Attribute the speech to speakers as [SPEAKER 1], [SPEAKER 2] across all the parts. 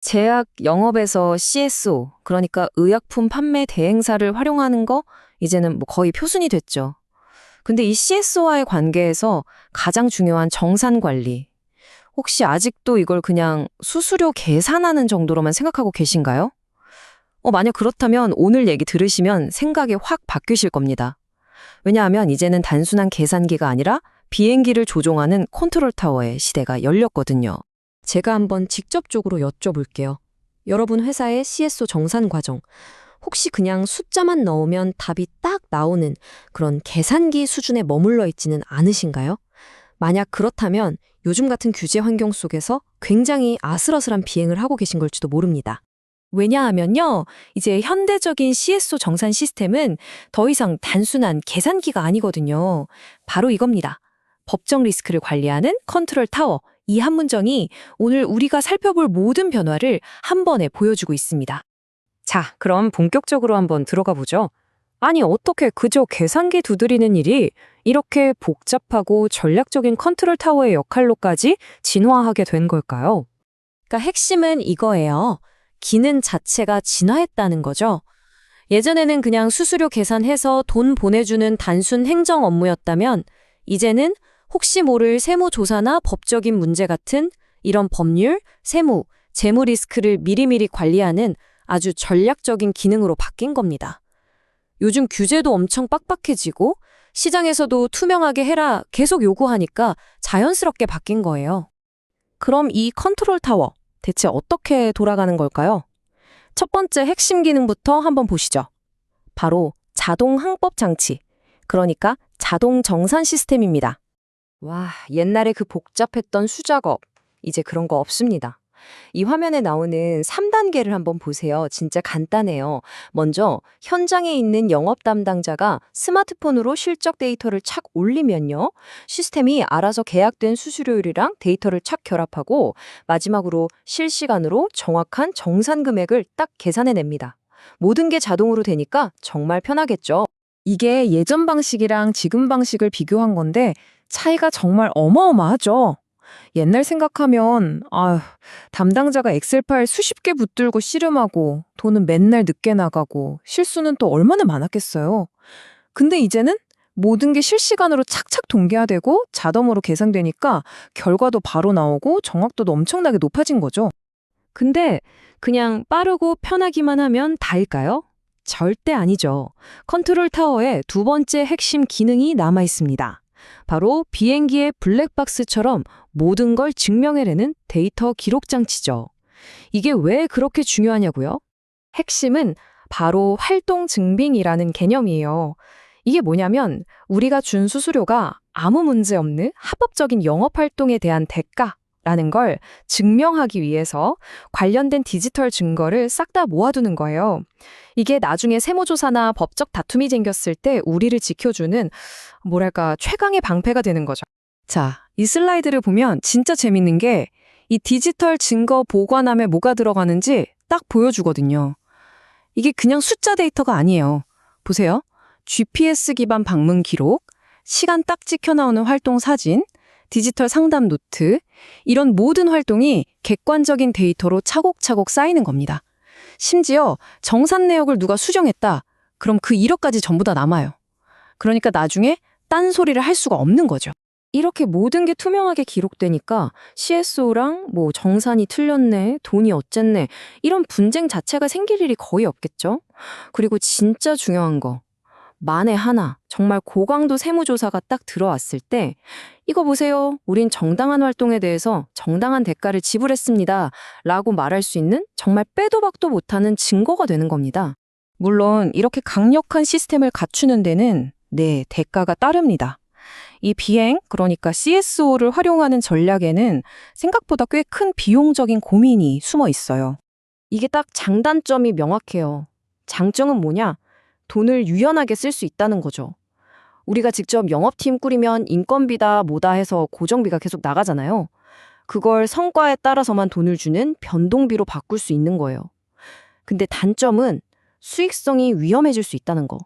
[SPEAKER 1] 제약 영업에서 CSO, 그러니까 의약품 판매 대행사를 활용하는 거 이제는 뭐 거의 표순이 됐죠. 근데 이 CSO와의 관계에서 가장 중요한 정산 관리. 혹시 아직도 이걸 그냥 수수료 계산하는 정도로만 생각하고 계신가요? 어, 만약 그렇다면 오늘 얘기 들으시면 생각이 확 바뀌실 겁니다. 왜냐하면 이제는 단순한 계산기가 아니라 비행기를 조종하는 컨트롤 타워의 시대가 열렸거든요. 제가 한번 직접적으로 여쭤볼게요. 여러분 회사의 CSO 정산 과정, 혹시 그냥 숫자만 넣으면 답이 딱 나오는 그런 계산기 수준에 머물러 있지는 않으신가요? 만약 그렇다면 요즘 같은 규제 환경 속에서 굉장히 아슬아슬한 비행을 하고 계신 걸지도 모릅니다. 왜냐하면요, 이제 현대적인 CSO 정산 시스템은 더 이상 단순한 계산기가 아니거든요. 바로 이겁니다. 법정 리스크를 관리하는 컨트롤 타워. 이 한 문정이 오늘 우리가 살펴볼 모든 변화를 한 번에 보여주고 있습니다. 자, 그럼 본격적으로 한번 들어가 보죠. 아니, 어떻게 그저 계산기 두드리는 일이 이렇게 복잡하고 전략적인 컨트롤 타워의 역할로까지 진화하게 된 걸까요? 그러니까 핵심은 이거예요. 기능 자체가 진화했다는 거죠. 예전에는 그냥 수수료 계산해서 돈 보내주는 단순 행정 업무였다면 이제는 혹시 모를 세무조사나 법적인 문제 같은 이런 법률, 세무, 재무 리스크를 미리미리 관리하는 아주 전략적인 기능으로 바뀐 겁니다. 요즘 규제도 엄청 빡빡해지고 시장에서도 투명하게 해라 계속 요구하니까 자연스럽게 바뀐 거예요. 그럼 이 컨트롤 타워 대체 어떻게 돌아가는 걸까요? 첫 번째 핵심 기능부터 한번 보시죠. 바로 자동 항법 장치, 그러니까 자동 정산 시스템입니다. 와, 옛날에 그 복잡했던 수작업, 이제 그런 거 없습니다. 이 화면에 나오는 3단계를 한번 보세요. 진짜 간단해요. 먼저 현장에 있는 영업 담당자가 스마트폰으로 실적 데이터를 착 올리면요. 시스템이 알아서 계약된 수수료율이랑 데이터를 착 결합하고 마지막으로 실시간으로 정확한 정산 금액을 딱 계산해 냅니다. 모든 게 자동으로 되니까 정말 편하겠죠.
[SPEAKER 2] 이게 예전 방식이랑 지금 방식을 비교한 건데 차이가 정말 어마어마하죠. 옛날 생각하면 아휴, 담당자가 엑셀 파일 수십 개 붙들고 씨름하고 돈은 맨날 늦게 나가고 실수는 또 얼마나 많았겠어요. 근데 이제는 모든 게 실시간으로 착착 동기화되고 자동으로 계산되니까 결과도 바로 나오고 정확도도 엄청나게 높아진 거죠.
[SPEAKER 1] 근데 그냥 빠르고 편하기만 하면 다일까요? 절대 아니죠. 컨트롤 타워의 두 번째 핵심 기능이 남아 있습니다. 바로 비행기의 블랙박스처럼 모든 걸 증명해내는 데이터 기록 장치죠. 이게 왜 그렇게 중요하냐고요? 핵심은 바로 활동 증빙이라는 개념이에요. 이게 뭐냐면 우리가 준 수수료가 아무 문제 없는 합법적인 영업 활동에 대한 대가 라는 걸 증명하기 위해서 관련된 디지털 증거를 싹 다 모아두는 거예요. 이게 나중에 세무조사나 법적 다툼이 생겼을 때 우리를 지켜주는 뭐랄까 최강의 방패가 되는 거죠. 자, 이 슬라이드를 보면 진짜 재밌는 게 이 디지털 증거 보관함에 뭐가 들어가는지 딱 보여주거든요. 이게 그냥 숫자 데이터가 아니에요. 보세요. GPS 기반 방문 기록, 시간 딱 찍혀 나오는 활동 사진, 디지털 상담 노트, 이런 모든 활동이 객관적인 데이터로 차곡차곡 쌓이는 겁니다. 심지어 정산 내역을 누가 수정했다. 그럼 그 이력까지 전부 다 남아요. 그러니까 나중에 딴소리를 할 수가 없는 거죠. 이렇게 모든 게 투명하게 기록되니까 CSO랑 뭐 정산이 틀렸네, 돈이 어쨌네, 이런 분쟁 자체가 생길 일이 거의 없겠죠? 그리고 진짜 중요한 거. 만에 하나, 정말 고강도 세무조사가 딱 들어왔을 때, 이거 보세요. 우린 정당한 활동에 대해서 정당한 대가를 지불했습니다. 라고 말할 수 있는 정말 빼도 박도 못하는 증거가 되는 겁니다. 물론, 이렇게 강력한 시스템을 갖추는 데는, 네, 대가가 따릅니다. 이 비행, 그러니까 CSO를 활용하는 전략에는 생각보다 꽤 큰 비용적인 고민이 숨어 있어요. 이게 딱 장단점이 명확해요. 장점은 뭐냐? 돈을 유연하게 쓸 수 있다는 거죠. 우리가 직접 영업팀 꾸리면 인건비다 뭐다 해서 고정비가 계속 나가잖아요. 그걸 성과에 따라서만 돈을 주는 변동비로 바꿀 수 있는 거예요. 근데 단점은 수익성이 위험해질 수 있다는 거.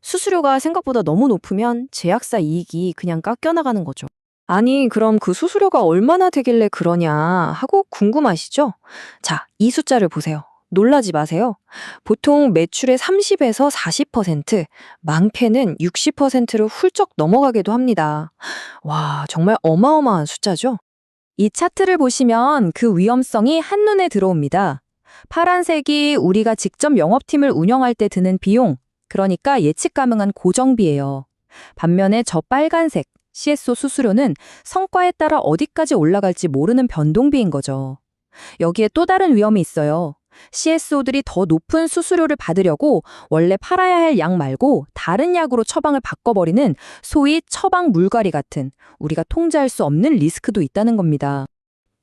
[SPEAKER 1] 수수료가 생각보다 너무 높으면 제약사 이익이 그냥 깎여 나가는 거죠. 아니, 그럼 그 수수료가 얼마나 되길래 그러냐 하고 궁금하시죠? 자, 이 숫자를 보세요. 놀라지 마세요. 보통 매출의 30에서 40%, 많게는 60%를 훌쩍 넘어가기도 합니다. 와, 정말 어마어마한 숫자죠? 이 차트를 보시면 그 위험성이 한눈에 들어옵니다. 파란색이 우리가 직접 영업팀을 운영할 때 드는 비용, 그러니까 예측 가능한 고정비예요. 반면에 저 빨간색, CSO 수수료는 성과에 따라 어디까지 올라갈지 모르는 변동비인 거죠. 여기에 또 다른 위험이 있어요. CSO들이 더 높은 수수료를 받으려고 원래 팔아야 할 약 말고 다른 약으로 처방을 바꿔버리는 소위 처방 물갈이 같은 우리가 통제할 수 없는 리스크도 있다는 겁니다.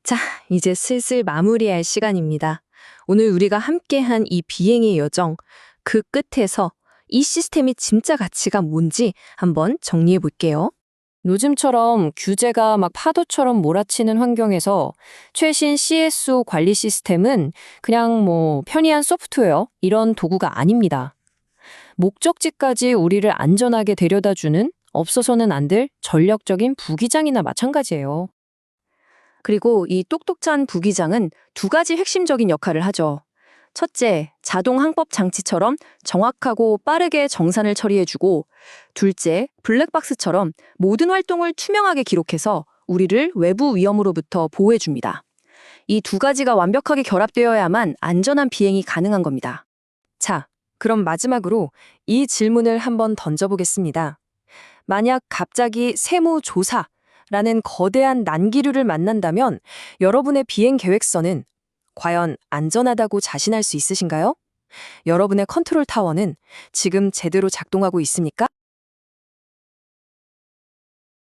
[SPEAKER 1] 자, 이제 슬슬 마무리할 시간입니다. 오늘 우리가 함께한 이 비행의 여정, 그 끝에서 이 시스템이 진짜 가치가 뭔지 한번 정리해 볼게요. 요즘처럼 규제가 막 파도처럼 몰아치는 환경에서 최신 CSO 관리 시스템은 그냥 뭐 편리한 소프트웨어 이런 도구가 아닙니다. 목적지까지 우리를 안전하게 데려다 주는 없어서는 안 될 전력적인 부기장이나 마찬가지예요. 그리고 이 똑똑찬 부기장은 두 가지 핵심적인 역할을 하죠. 첫째, 자동 항법 장치처럼 정확하고 빠르게 정산을 처리해주고, 둘째, 블랙박스처럼 모든 활동을 투명하게 기록해서 우리를 외부 위험으로부터 보호해줍니다. 이 두 가지가 완벽하게 결합되어야만 안전한 비행이 가능한 겁니다. 자, 그럼 마지막으로 이 질문을 한번 던져보겠습니다. 만약 갑자기 세무조사라는 거대한 난기류를 만난다면 여러분의 비행 계획서는 과연 안전하다고 자신할 수 있으신가요? 여러분의 컨트롤 타워는 지금 제대로 작동하고 있습니까?